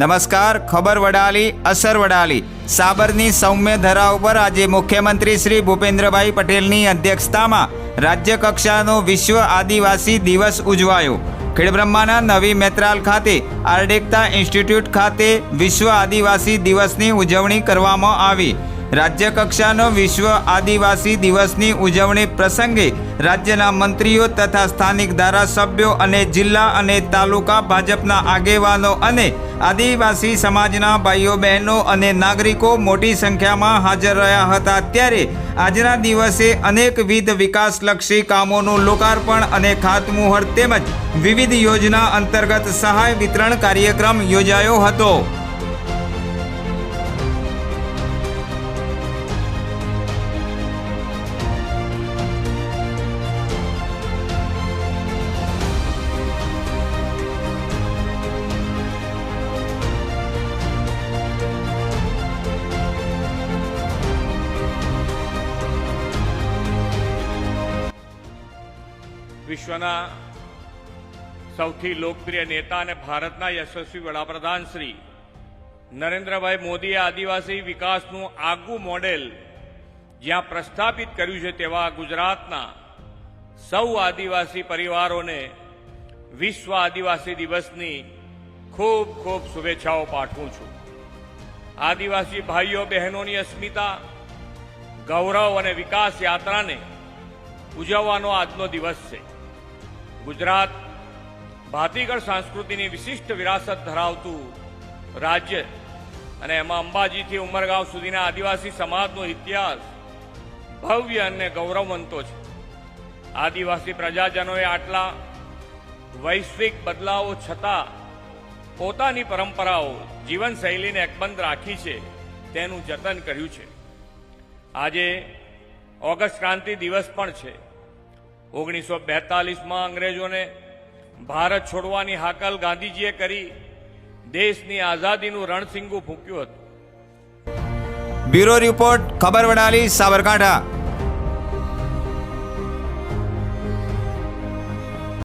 નમસ્કાર, ખબર વડાલી, અસર વડાલી. સાબરની સૌમ્ય ધરા ઉપર આજે મુખ્યમંત્રી શ્રી ભૂપેન્દ્રભાઈ પટેલની અધ્યક્ષતામાં રાજ્ય કક્ષાનો વિશ્વ આદિવાસી દિવસ ઉજવાયો. ખેડબ્રહ્માના નવી મેત્રાલ ખાતે આર્ડેક્તા ઇન્સ્ટિટ્યૂટ ખાતે વિશ્વ આદિવાસી દિવસની ઉજવણી કરવામાં આવી. રાજ્ય કક્ષાનો વિશ્વ આદિવાસી દિવસની ઉજવણી પ્રસંગે રાજ્યના મંત્રીઓ તથા સ્થાનિક ધારાસભ્યો અને જિલ્લા અને તાલુકા ભાજપના આગેવાનો અને આદિવાસી સમાજના ભાઈઓ, બહેનો અને નાગરિકો મોટી સંખ્યામાં હાજર રહ્યા હતા. ત્યારે આજના દિવસે અનેકવિધ વિકાસલક્ષી કામોનું લોકાર્પણ અને ખાતમુહૂર્ત તેમજ વિવિધ યોજના અંતર્ગત સહાય વિતરણ કાર્યક્રમ યોજાયો હતો. વિશ્વના સૌથી લોકપ્રિય નેતા અને ભારતના યશસ્વી વડાપ્રધાન શ્રી નરેન્દ્રભાઈ મોદીએ આદિવાસી વિકાસનું આગવું મોડેલ જ્યાં પ્રસ્થાપિત કર્યું છે તેવા ગુજરાતના સૌ આદિવાસી પરિવારોને વિશ્વ આદિવાસી દિવસની ખૂબ ખૂબ શુભેચ્છાઓ પાઠવું છું. આદિવાસી ભાઈઓ, બહેનોની અસ્મિતા, ગૌરવ અને વિકાસ યાત્રાને ઉજવવાનો આજનો દિવસ છે. ગુજરાત ભાતીગળ સંસ્કૃતિની વિશિષ્ટ વિરાસત ધરાવતું રાજ્ય અને એમાં અંબાજીથી ઉમરગાંવ સુધીના આદિવાસી સમાજનો ઇતિહાસ ભવ્ય અને ગૌરવવંતો છે. આદિવાસી પ્રજાજનોએ આટલા વૈશ્વિક બદલાવો છતાં પોતાની પરંપરાઓ, જીવનશૈલીને અકબંધ રાખી છે તેનું જતન કર્યું છે. આજે ઓગસ્ટ ક્રાંતિ દિવસ પણ છે. ઓગણીસો બેતાલીસમાં અંગ્રેજોને ભારત છોડવાની હાકલ ગાંધીજીએ કરી. દેશની આઝાદીનું રણસિંગું ફૂંક્યું હતું. બ્યુરો રિપોર્ટ, ખબર વડાલી, સાબરકાંઠા.